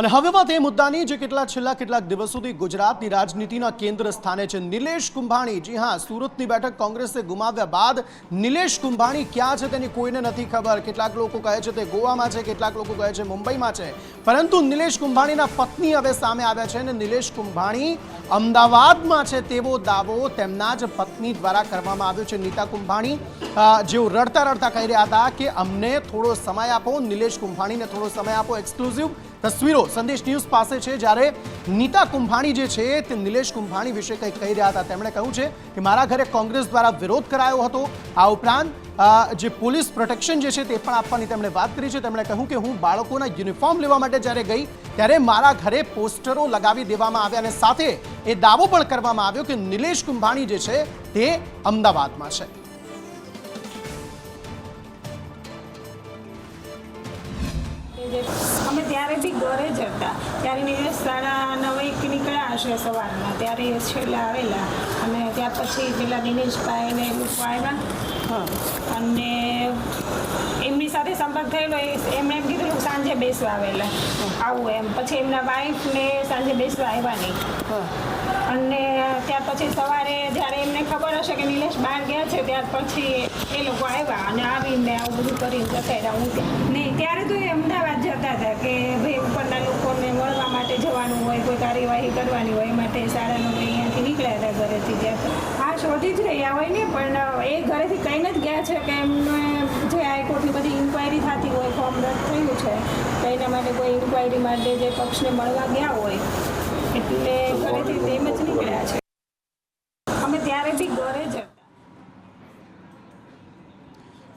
અને હવે વાત એ મુદ્દાની જે કેટલા છેલ્લા કેટલાક દિવસોથી ગુજરાતની રાજનીતિના કેન્દ્ર સ્થાને છે નિલેશ કુંભાણી. જી હા, સુરતની બેઠક કોંગ્રેસે ગુમાવ્યા બાદ નિલેશ કુંભાણી ક્યાં છે તેની કોઈને નથી ખબર. કેટલાક લોકો કહે છે તે ગોવામાં છે, કેટલાક લોકો કહે છે મુંબઈમાં છે. પરંતુ નિલેશ કુંભાણીના પત્ની હવે સામે આવ્યા છે અને નિલેશ કુંભાણી અમદાવાદમાં છે તેવો દાવો તેમના જ પત્ની દ્વારા કરવામાં આવ્યો છે. નીતા કુંભાણી જેઓ રડતા રડતા કહી રહ્યા હતા કે અમને થોડો સમય આપો, નિલેશ કુંભાણીને થોડો સમય આપો એક્સક્લુઝિવ તસવીરો સંદેશ ન્યૂઝ પાસે છે જ્યારે નીતા કુંભાણી જે છે તે નિલેશ કુંભાણી વિશે કંઈક કહી રહ્યા હતા. તેમણે કહ્યું છે કે મારા ઘરે કોંગ્રેસ દ્વારા વિરોધ કરાયો હતો. આ ઉપરાંત જે પોલીસ પ્રોટેક્શન જે છે તે પણ આપવાની તેમણે વાત કરી છે. તેમણે કહ્યું કે હું બાળકોના યુનિફોર્મ લેવા માટે જ્યારે ગઈ ત્યારે મારા ઘરે પોસ્ટરો લગાવી દેવામાં આવ્યા અને સાથે એ દાવો પણ કરવામાં આવ્યો કે નિલેશ કુંભાણી જે છે તે અમદાવાદમાં છે. ઘરે જ હતા. ત્યારે નિલેશ સાડા નવ એક નીકળ્યા હશે સવારમાં. ત્યારે એ છેલ્લા આવેલા. અને ત્યાર પછી પેલા દિનેશભાઈ ને એ લોકો આવ્યા. અને એમની સાથે સંપર્ક થયેલો એ- એમણે એમ કીધું સાંજે બેસવા આવેલા. આવું એમ. પછી એમના વાઈફને સાંજે બેસવા આવ્યા નહીં. અને ત્યાર પછી સવારે જ્યારે એમને ખબર હશે કે નિલેશ બહાર ગયા છે ત્યાર પછી એ લોકો આવ્યા અને આવીને આવું બધું કરીને જતા હું નહીં ત્યારે તો એ અમદાવાદ જતા હતા કે ભાઈ ઉપરના લોકોને મળવા માટે જવાનું હોય કોઈ કાર્યવાહી કરવાની હોય એ માટે સારા લોકો અહીંયાથી નીકળ્યા હતા ઘરેથી ત્યાં હા શોધી જ રહ્યા હોય ને પણ એ ઘરેથી કંઈ જ ગયા છે કે એમને જે હાઈકોર્ટની બધી ઇન્ક્વાયરી થતી હોય ફોર્મ રદ થયું છે તો એના માટે કોઈ ઇન્ક્વાયરી માટે જે પક્ષને મળવા ગયા હોય એટલે ઘરેથી તેમ જ નીકળ્યા છે. અમે ત્યારે બી ઘરે જ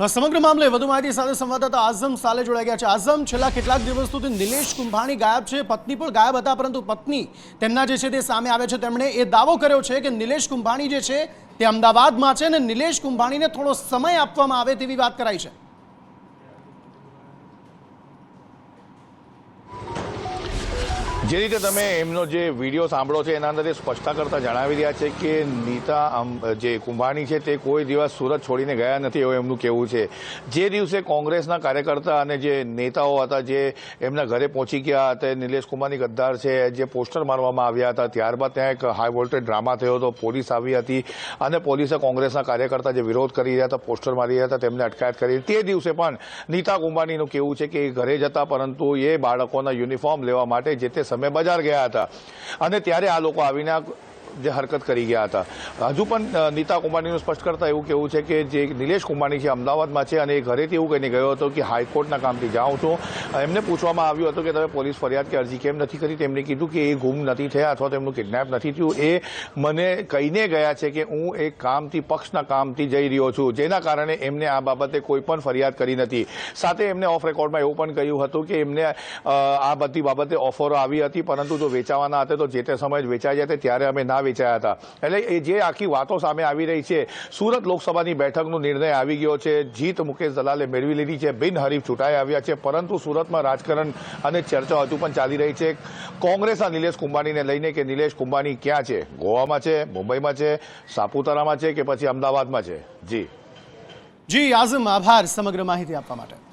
સમગ્ર મામલે વધુ માહિતી સાથે સંવાદદાતા આઝમ સાલે જોડાઈ ગયા છે. આઝમ, છેલ્લા કેટલાક દિવસ સુધી નિલેશ કુંભાણી ગાયબ છે. પત્ની પણ ગાયબ હતા, પરંતુ પત્ની તેમના જે છે તે સામે આવે છે. તેમણે એ દાવો કર્યો છે કે નિલેશ કુંભાણી જે છે તે અમદાવાદમાં છે અને નિલેશ કુંભાણીને થોડો સમય આપવામાં આવે તેવી વાત કરાઈ છે. જે રીતે તમે એમનો જે વીડિયો સાંભળો છે, એના અંદર એ સ્પષ્ટતા કરતા જણાવી રહ્યા છે કે નીતા જે કુંભાણી છે, તે કોઈ દિવસ સુરત છોડીને ગયા નથી એવું એમનું કહેવું છે. જે દિવસે કોંગ્રેસના કાર્યકર્તા અને જે નેતાઓ હતા, જે એમના ઘરે પહોંચી ગયા હતા નિલેશ કુમારની ગદ્દાર છે, જે પોસ્ટર મારવામાં આવ્યા હતા, ત્યારબાદ ત્યાં એક હાઈ વોલ્ટેજ ડ્રામા થયો હતો, પોલીસ આવી હતી અને પોલીસે કોંગ્રેસના કાર્યકર્તા જે વિરોધ કરી રહ્યા હતા, પોસ્ટર મારી રહ્યા હતા, તેમને અટકાયત કરી. તે દિવસે પણ નીતા કુંભાણીનું કહેવું છે કે એ ઘરે જતા પરંતુ એ બાળકોના યુનિફોર્મ લેવા માટે જે તે સમયે બજાર ગયા હતા. અને ત્યારે આ લોકો આવીને જે હરકત કરી ગયા હતા. હજુ પણ અ, નીતા કુંભાણીનું સ્પષ્ટ કરતા એવું કેવું છે કે જે નિલેશ કુંભાણી છે અમદાવાદમાં છે અને એ ઘરેથી એવું કહીને ગયો હતો કે હાઈકોર્ટના કામથી જાઉં છું. એમને પૂછવામાં આવ્યું હતું કે તમે પોલીસ ફરિયાદ કે અરજી કેમ નથી કરી? તેમણે કીધું કે એ ગુમ નથી થયા અથવા તેમનું કિડનેપ નથી થયું. એ મને કહીને ગયા છે કે હું એક કામથી પક્ષના કામથી જઈ રહ્યો છું. જેના કારણે એમને આ બાબતે કોઈ પણ ફરિયાદ કરી નથી. સાથે એમને ઓફ રેકોર્ડમાં એવું પણ કહ્યું હતું કે એમને અ, આ બધી બાબતે ઓફરો આવી હતી. પરંતુ જો વેચાવાના હતા તો જે તે સમયે જ વેચાઈ જાય ત્યારે અમે ના વેચાયા હતા. એટલે એ જે આખી વાતો સામે આવી રહી છે, સુરત લોકસભાની બેઠકનો નિર્ણય આવી ગયો છે, જીત મુકેશ દલાલે મેળવી લીધી છે, બિનહરીફ ચૂંટાઈ આવ્યા છે, પરંતુ સુરતમાં રાજકારણ અને ચર્ચા હજુ પણ ચાલી રહી છે. કોંગ્રેસના નિલેશ કુંબાણીને લઈને કે નિલેશ કુંબાણી ક્યાં છે? ગોવામાં છે, મુંબઈમાં છે, સાપુતારામાં છે કે પછી અમદાવાદમાં છે? જી. જી, આઝમ, આભાર સમગ્ર માહિતી આપવા માટે.